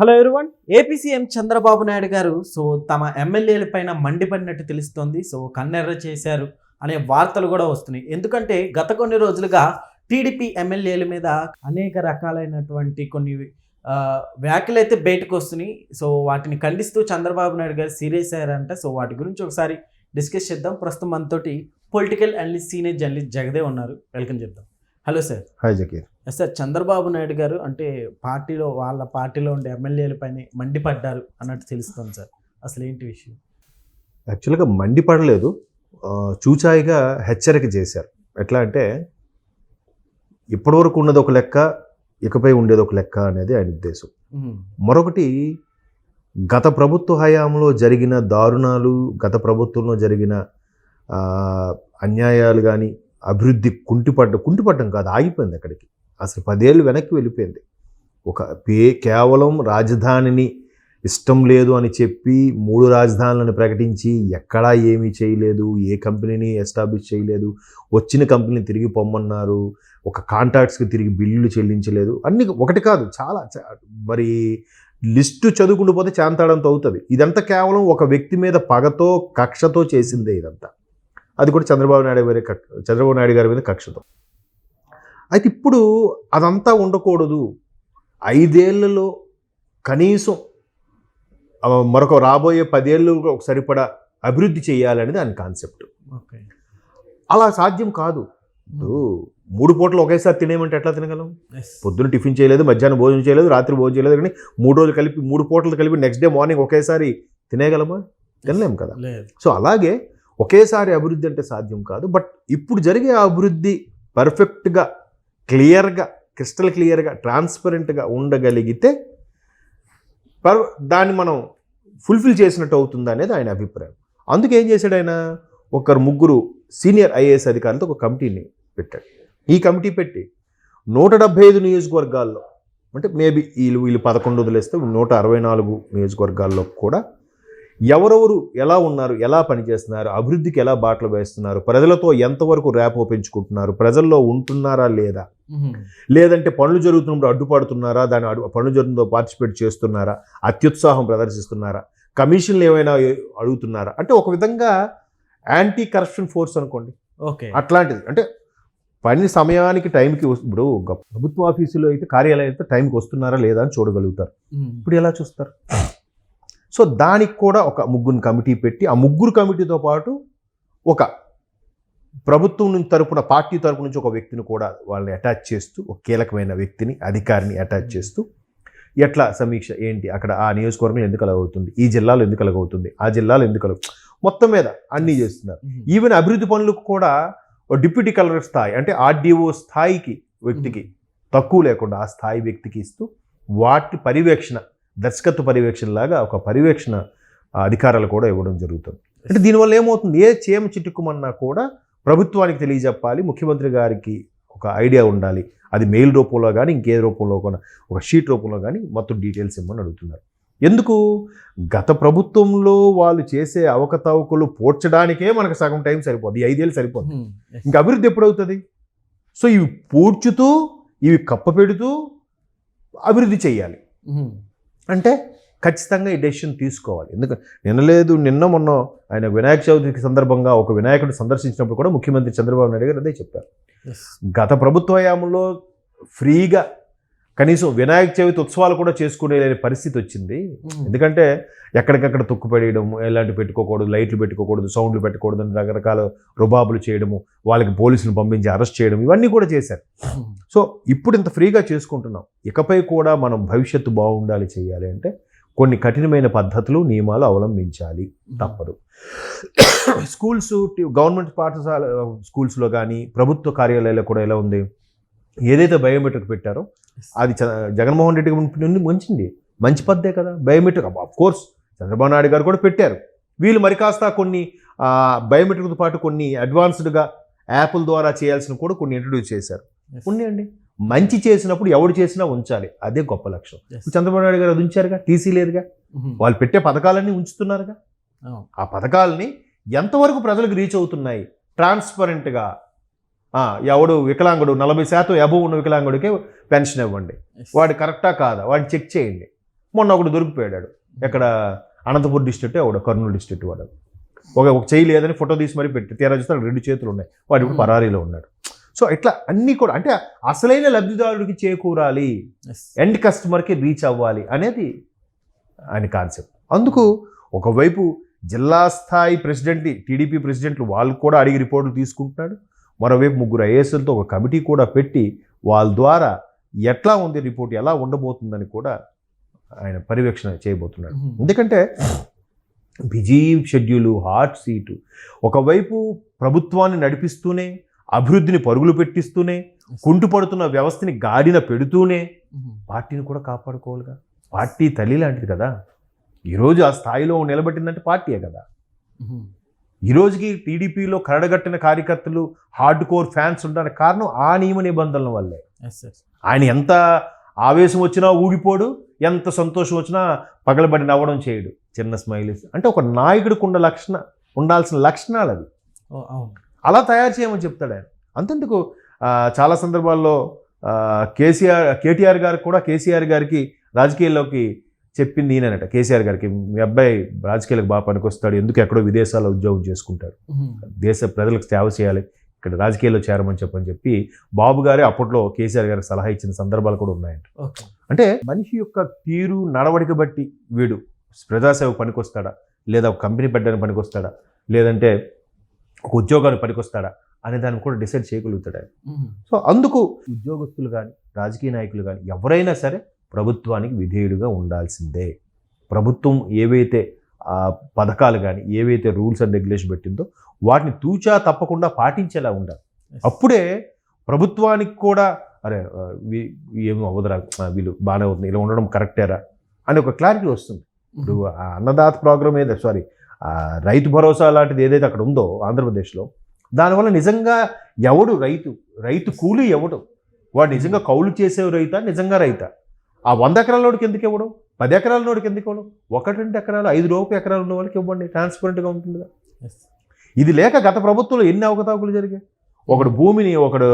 Hello everyone AP CM Chandrababu Naidu garu so తమ ఎమ్మెల్యేల పైన మండిపడినట్టు తెలుస్తోంది సో కన్నెర్ర చేశారు అనే వార్తలు కూడా వస్తున్నాయి. ఎందుకంటే గత కొన్ని రోజులుగా టీడీపీ ఎమ్మెల్యేల మీద అనేక రకాలైనటువంటి కొన్ని వ్యాఖ్యలు అయితే బయటకు వస్తున్నాయి. సో వాటిని ఖండిస్తూ చంద్రబాబు నాయుడు గారు సీరియస్ అయ్యారంట. సో వాటి గురించి ఒకసారి డిస్కస్ చేద్దాం. ప్రస్తుతం మనతోటి పొలిటికల్ అనలిస్ట్ సీనియర్ జర్నలిస్ట్ జగదే ఉన్నారు. వెల్కమ్ చెప్దాం. Hello sir. Hi Zakir. Yes sir Chandrababu Naidu garu అంటే పార్టీలో వాళ్ళ పార్టీలో ఉండే ఎమ్మెల్యేల పైన మండిపడ్డారు అన్నట్టు తెలుస్తుంది సార్. అసలు ఏంటి విషయం? యాక్చువల్గా మండిపడలేదు. చూచాయిగా హెచ్చరిక చేశారు. ఎట్లా అంటే ఇప్పటివరకు ఉన్నది ఒక లెక్క ఇకపై ఉండేది ఒక లెక్క అనేది ఆయన ఉద్దేశం. మరొకటి గత ప్రభుత్వ హయాంలో జరిగిన దారుణాలు గత ప్రభుత్వంలో జరిగిన అన్యాయాలు కానీ అభివృద్ధి కుంటిపడ్డ కుంటిపడ్డం కాదు ఆగిపోయింది అక్కడికి. అసలు పదేళ్ళు వెనక్కి వెళ్ళిపోయింది. ఒక పే కేవలం రాజధానిని ఇష్టం లేదు అని చెప్పి మూడు రాజధానులను ప్రకటించి ఎక్కడా ఏమీ చేయలేదు ఏ కంపెనీని ఎస్టాబ్లిష్ చేయలేదు వచ్చిన కంపెనీని తిరిగి పొమ్మన్నారు ఒక కాంట్రాక్ట్స్కి తిరిగి బిల్లులు చెల్లించలేదు. అన్ని ఒకటి కాదు చాలా మరి లిస్టు చదువుకుంటూ పోతే చాంతాడంతో అవుతుంది. ఇదంతా కేవలం ఒక వ్యక్తి మీద పగతో కక్షతో చేసిందే ఇదంతా. అది కూడా చంద్రబాబు నాయుడు గారి కక్ష చంద్రబాబు నాయుడు గారి మీద కక్షతో. అయితే ఇప్పుడు అదంతా ఉండకూడదు. ఐదేళ్ళలో కనీసం మరొక రాబోయే పదేళ్ళు ఒక సరిపడా అభివృద్ధి చేయాలనేది ఆయన కాన్సెప్ట్. ఓకే. అలా సాధ్యం కాదు. మూడు పూటలు ఒకేసారి తినేయమంటే ఎట్లా తినగలం. పొద్దున టిఫిన్ చేయలేదు మధ్యాహ్నం భోజనం చేయలేదు రాత్రి భోజనం చేయలేదు కానీ మూడు రోజులు కలిపి మూడు పూటలు కలిపి నెక్స్ట్ డే మార్నింగ్ ఒకేసారి తినేయగలమా? తినలేం కదా. సో అలాగే ఒకేసారి అభివృద్ధి అంటే సాధ్యం కాదు బట్ ఇప్పుడు జరిగే అభివృద్ధి పర్ఫెక్ట్గా క్లియర్గా క్రిస్టల్ క్లియర్గా ట్రాన్స్పరెంట్గా ఉండగలిగితే పర్ దాన్ని మనం ఫుల్ఫిల్ చేసినట్టు అవుతుంది అనేది ఆయన అభిప్రాయం. అందుకే ఏం చేశాడు ఆయన? ఒకరు ముగ్గురు సీనియర్ ఐఏఎస్ అధికారులతో ఒక కమిటీని పెట్టాడు. ఈ కమిటీ పెట్టి నూట డెబ్బై ఐదు నియోజకవర్గాల్లో అంటే మేబీ వీళ్ళు వీళ్ళు పదకొండు వదిలేస్తే నూట అరవై నాలుగు నియోజకవర్గాల్లో కూడా ఎవరెవరు ఎలా ఉన్నారు ఎలా పనిచేస్తున్నారు అభివృద్ధికి ఎలా బాటలు వేస్తున్నారు ప్రజలతో ఎంతవరకు ర్యాపో పెంచుకుంటున్నారు ప్రజల్లో ఉంటున్నారా లేదా? లేదంటే పనులు జరుగుతున్నప్పుడు అడ్డుపడుతున్నారా దాని పనులు జరుగుతుందో పార్టిసిపేట్ చేస్తున్నారా అత్యుత్సాహం ప్రదర్శిస్తున్నారా కమిషన్లు ఏమైనా అడుగుతున్నారా? అంటే ఒక విధంగా యాంటీ కరప్షన్ ఫోర్స్ అనుకోండి. ఓకే. అట్లాంటిది. అంటే పని సమయానికి టైంకి వస్తు- ఇప్పుడు ప్రభుత్వ ఆఫీసులో అయితే కార్యాలయం అయితే టైంకి వస్తున్నారా లేదా అని చూడగలుగుతారు. ఇప్పుడు ఎలా చూస్తారు? సో దానికి కూడా ఒక ముగ్గురు కమిటీ పెట్టి ఆ ముగ్గురు కమిటీతో పాటు ఒక ప్రభుత్వం నుంచి తరపున పార్టీ తరపు నుంచి ఒక వ్యక్తిని కూడా వాళ్ళని అటాచ్ చేస్తూ ఒక కీలకమైన వ్యక్తిని అధికారిని అటాచ్ చేస్తూ ఎట్లా సమీక్ష ఏంటి అక్కడ ఆ నియోజకవర్గం ఎందుకు అలాగవుతుంది ఈ జిల్లాలో ఎందుకు అలాగవుతుంది ఆ జిల్లాలో ఎందుకు మొత్తం మీద అన్నీ చేస్తున్నారు. ఈవెన్ అభివృద్ధి పనులకు కూడా డిప్యూటీ కలెక్టర్ స్థాయి అంటే ఆర్డీఓ స్థాయికి వ్యక్తికి తక్కువ లేకుండా ఆ స్థాయి వ్యక్తికి ఇస్తూ వాటి పర్యవేక్షణ దర్శకత్వ పర్యవేక్షణ లాగా ఒక పర్యవేక్షణ అధికారాలు కూడా ఇవ్వడం జరుగుతుంది. అంటే దీనివల్ల ఏమవుతుంది? ఏ చేమ చిట్టుకుమన్నా కూడా ప్రభుత్వానికి తెలియజెప్పాలి ముఖ్యమంత్రి గారికి ఒక ఐడియా ఉండాలి. అది మెయిల్ రూపంలో కానీ ఇంకే రూపంలో కూడా ఒక షీట్ రూపంలో కానీ మొత్తం డీటెయిల్స్ ఇవ్వమని అడుగుతున్నారు. ఎందుకు? గత ప్రభుత్వంలో వాళ్ళు చేసే అవకతవకలు పోడ్చడానికే మనకు సగం టైం సరిపోద్ది ఈ ఐదేళ్ళు సరిపోద్ది. ఎస్. ఇంకా అభివృద్ధి ఎప్పుడవుతుంది? సో ఇవి పూడ్చుతూ ఇవి కప్పపెడుతూ అభివృద్ధి చేయాలి ఉమ్, అంటే ఖచ్చితంగా ఈ డెసిషన్ తీసుకోవాలి. ఎందుకంటే నిన్న లేదు నిన్న మొన్న ఆయన వినాయక చవితికి సందర్భంగా ఒక వినాయకుడు సందర్శించినప్పుడు కూడా ముఖ్యమంత్రి చంద్రబాబు నాయుడు గారు అదే చెప్పారు. గత ప్రభుత్వ హయాంలో ఫ్రీగా కనీసం వినాయక చవితి ఉత్సవాలు కూడా చేసుకునే పరిస్థితి వచ్చింది. ఎందుకంటే ఎక్కడికక్కడ తొక్కుపడేయడం ఎలాంటి పెట్టుకోకూడదు లైట్లు పెట్టుకోకూడదు సౌండ్లు పెట్టకూడదు రకరకాల రుబాబులు చేయడము వాళ్ళకి పోలీసులు పంపించి అరెస్ట్ చేయడం ఇవన్నీ కూడా చేశారు. సో ఇప్పుడు ఇంత ఫ్రీగా చేసుకుంటున్నాం. ఇకపై కూడా మనం భవిష్యత్తు బాగుండాలి చేయాలి అంటే కొన్ని కఠినమైన పద్ధతులు నియమాలు అవలంబించాలి. తప్పదు. స్కూల్స్ గవర్నమెంట్ పాఠశాల స్కూల్స్లో కానీ ప్రభుత్వ కార్యాలయాల్లో కూడా ఎలా ఉంది? ఏదైతే బయోమెట్రిక్ పెట్టారో. అది జగన్మోహన్ రెడ్డి నుండి మంచింది. మంచి పద్ధతే కదా. Biometric of course Chandrababu Naidu గారు కూడా పెట్టారు. వీళ్ళు మరి కాస్త కొన్ని బయోమెట్రిక్తో పాటు కొన్ని అడ్వాన్స్డ్గా యాప్ల ద్వారా చేయాల్సిన కూడా కొన్ని ఇంట్రడ్యూస్ చేశారు. ఉన్నాయండి. మంచి చేసినప్పుడు ఎవడు చేసినా ఉంచాలి. అదే గొప్ప లక్ష్యం. చంద్రబాబు నాయుడు గారు అది ఉంచారుగా? టీసీ లేదుగా? వాళ్ళు పెట్టే పథకాలన్నీ ఉంచుతున్నారుగా. ఆ పథకాలని ఎంతవరకు ప్రజలకు రీచ్ అవుతున్నాయి? ట్రాన్స్పరెంట్గా ఎవడు వికలాంగుడు నలభై శాతం అబవ్ ఉన్న వికలాంగుడికే పెన్షన్ ఇవ్వండి. వాడు కరెక్టా కాదా? వాడిని చెక్ చేయండి. మొన్న ఒకడు దొరికిపోయాడు. ఎక్కడ? అనంతపురం డిస్ట్రిక్ట్ ఒకడు కర్నూలు డిస్ట్రిక్ట్ వాడు. ఒక ఒక చేయి లేదని ఫోటో తీసి మరీ పెట్టి తీరా చూస్తే రెండు చేతులు ఉన్నాయి. వాడు ఇప్పుడు Hmm. పరారీలో ఉన్నాడు. సో ఇట్లా అన్నీ కూడా అంటే అసలైన లబ్ధిదారుడికి చేకూరాలి. ఎండ్ కస్టమర్కి రీచ్ అవ్వాలి అనేది ఆయన కాన్సెప్ట్ అందుకు ఒకవైపు జిల్లా స్థాయి ప్రెసిడెంట్ టీడీపీ ప్రెసిడెంట్లు వాళ్ళు కూడా అడిగి రిపోర్టులు తీసుకుంటున్నాడు. మరోవైపు ముగ్గురు ఐఏఎస్లతో ఒక కమిటీ కూడా పెట్టి వాళ్ళ ద్వారా ఎట్లా ఉంది రిపోర్ట్ ఎలా ఉండబోతుందని కూడా ఆయన పర్యవేక్షణ చేయబోతున్నాడు. ఎందుకంటే బిజీ షెడ్యూలు హాట్ సీటు ఒకవైపు ప్రభుత్వాన్ని నడిపిస్తూనే అభివృద్ధిని పరుగులు పెట్టిస్తూనే కుంటుపడుతున్న వ్యవస్థని గాడిన పెడుతూనే. పార్టీని కూడా కాపాడుకోవాలిగా. పార్టీ తల్లి లాంటిది కదా. ఈరోజు ఆ స్థాయిలో నిలబెట్టిందంటే పార్టీయే కదా. Mhm. ఈ రోజుకి టీడీపీలో కరడగట్టిన కార్యకర్తలు హార్డ్ కోర్ ఫ్యాన్స్ ఉండడానికి కారణం ఆ నియమ నిబంధనల వల్లే. ఆయన ఎంత ఆవేశం వచ్చినా ఊగిపోడు ఎంత సంతోషం వచ్చినా పగలబడి నవ్వడం చేయడు. చిన్న స్మైలీస్ అంటే ఒక నాయకుడికి ఉన్న లక్షణ ఉండాల్సిన లక్షణాలు అవి. అలా తయారు చేయమని చెప్తాడు ఆయన. అంతెందుకు? చాలా సందర్భాల్లో కేసీఆర్ కేటీఆర్ గారు కూడా కేసీఆర్ గారికి రాజకీయాల్లోకి చెప్పింది ఈయనట కేసీఆర్ గారికి మీ అబ్బాయి రాజకీయాలకు బాగా పనికొస్తాడు ఎందుకు ఎక్కడో విదేశాల్లో ఉద్యోగం చేసుకుంటాడు. దేశ ప్రజలకు సేవ చేయాలి ఇక్కడ రాజకీయాల్లో చేరమని చెప్పని చెప్పి బాబు గారే అప్పట్లో కేసీఆర్ గారికి సలహా ఇచ్చిన సందర్భాలు కూడా ఉన్నాయంట. అంటే మనిషి యొక్క తీరు నడవడిక బట్టి వీడు ప్రజాసేవ పనికొస్తాడా లేదా ఒక కంపెనీ పెట్టడానికి పనికొస్తాడా లేదంటే ఒక ఉద్యోగానికి పనికొస్తాడా అనే దాన్ని కూడా డిసైడ్ చేయగలుగుతాడు. సో అందుకు ఉద్యోగస్తులు కానీ రాజకీయ నాయకులు కానీ ఎవరైనా సరే ప్రభుత్వానికి విధేయుడిగా ఉండాల్సిందే. ప్రభుత్వం ఏవైతే పథకాలు కానీ ఏవైతే రూల్స్ అండ్ రెగ్యులేషన్ పెట్టిందో వాటిని తూచా తప్పకుండా పాటించేలా ఉండాలి. అప్పుడే ప్రభుత్వానికి కూడా అరే ఏమో అవ్వదురా వీళ్ళు బాగానే అవుతుంది ఇలా ఉండడం కరెక్టేరా అని ఒక క్లారిటీ వస్తుంది. ఇప్పుడు అన్నదాత ప్రోగ్రామ్ ఏదో సారీ రైతు భరోసా లాంటిది ఏదైతే అక్కడ ఉందో ఆంధ్రప్రదేశ్లో దానివల్ల నిజంగా ఎవడు రైతు రైతు కూలీ ఎవడు? వాడు నిజంగా కౌలు చేసే రైతా నిజంగా రైతా? ఆ వంద ఎకరాల నోడికి ఎందుకు ఇవ్వడం? పది ఎకరాల నోడికి ఎందుకు ఇవ్వడం? ఒకటి రెండు ఎకరాలు ఐదు లోపు ఎకరాలు ఉన్న వాళ్ళకి ఇవ్వండి ట్రాన్స్పరెంట్గా ఉంటుందిగా. ఇది లేక గత ప్రభుత్వంలో ఎన్ని అవకతవకలు జరిగాయి? ఒకడు భూమిని ఒకడు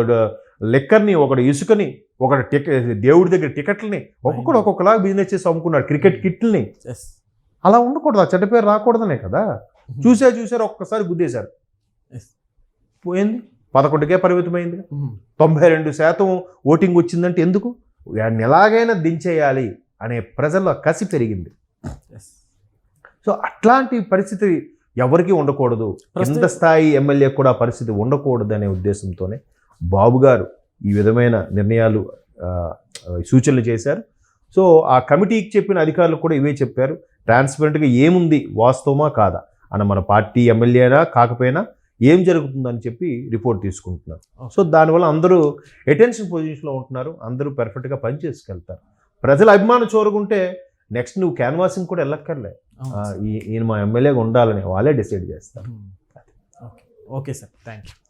లెక్కర్ని ఒకడు ఇసుకని ఒకడు టికె దేవుడి దగ్గర టికెట్లని ఒక్కొక్కడు ఒక్కొక్కలాగా బిజినెస్ చేసి అమ్ముకున్నాడు క్రికెట్ కిట్లని. అలా ఉండకూడదు ఆ చెడ్డ పేరు రాకూడదనే కదా. Mhm. చూసా చూసారు ఒక్కసారి గుద్దేశారు. పోయింది? పదకొండుకే పరిమితమైంది Mhm. తొంభై రెండు శాతం ఓటింగ్ వచ్చిందంటే ఎందుకు? వాడిని ఎలాగైనా దించేయాలి అనే ప్రజల్లో కసి పెరిగింది. సో అట్లాంటి పరిస్థితి ఎవరికీ ఉండకూడదు. ప్రస్తుతం- కింద స్థాయి ఎమ్మెల్యే కూడా పరిస్థితి ఉండకూడదు అనే ఉద్దేశంతోనే బాబు గారు ఈ విధమైన నిర్ణయాలు సూచనలు చేశారు. సో ఆ కమిటీకి చెప్పిన అధికారులు కూడా ఇవే చెప్పారు. ట్రాన్స్పరెంట్గా ఏముంది? వాస్తవమా? కాదా? అన్న మన పార్టీ ఎమ్మెల్యేనా? కాకపోయినా ఏం జరుగుతుందని చెప్పి రిపోర్ట్ తీసుకుంటున్నారు. సో దానివల్ల అందరూ అటెన్షన్ పొజిషన్లో ఉంటున్నారు. అందరూ పర్ఫెక్ట్గా పని చేసుకెళ్తారు. ప్రజల అభిమానం చూరకుంటే నెక్స్ట్ నువ్వు క్యాన్వాసింగ్ కూడా వెళ్ళక్కర్లే. ఈయన మా ఎమ్మెల్యేగా ఉండాలని వాళ్ళే డిసైడ్ చేస్తారు. Okay. Okay sir. Thank you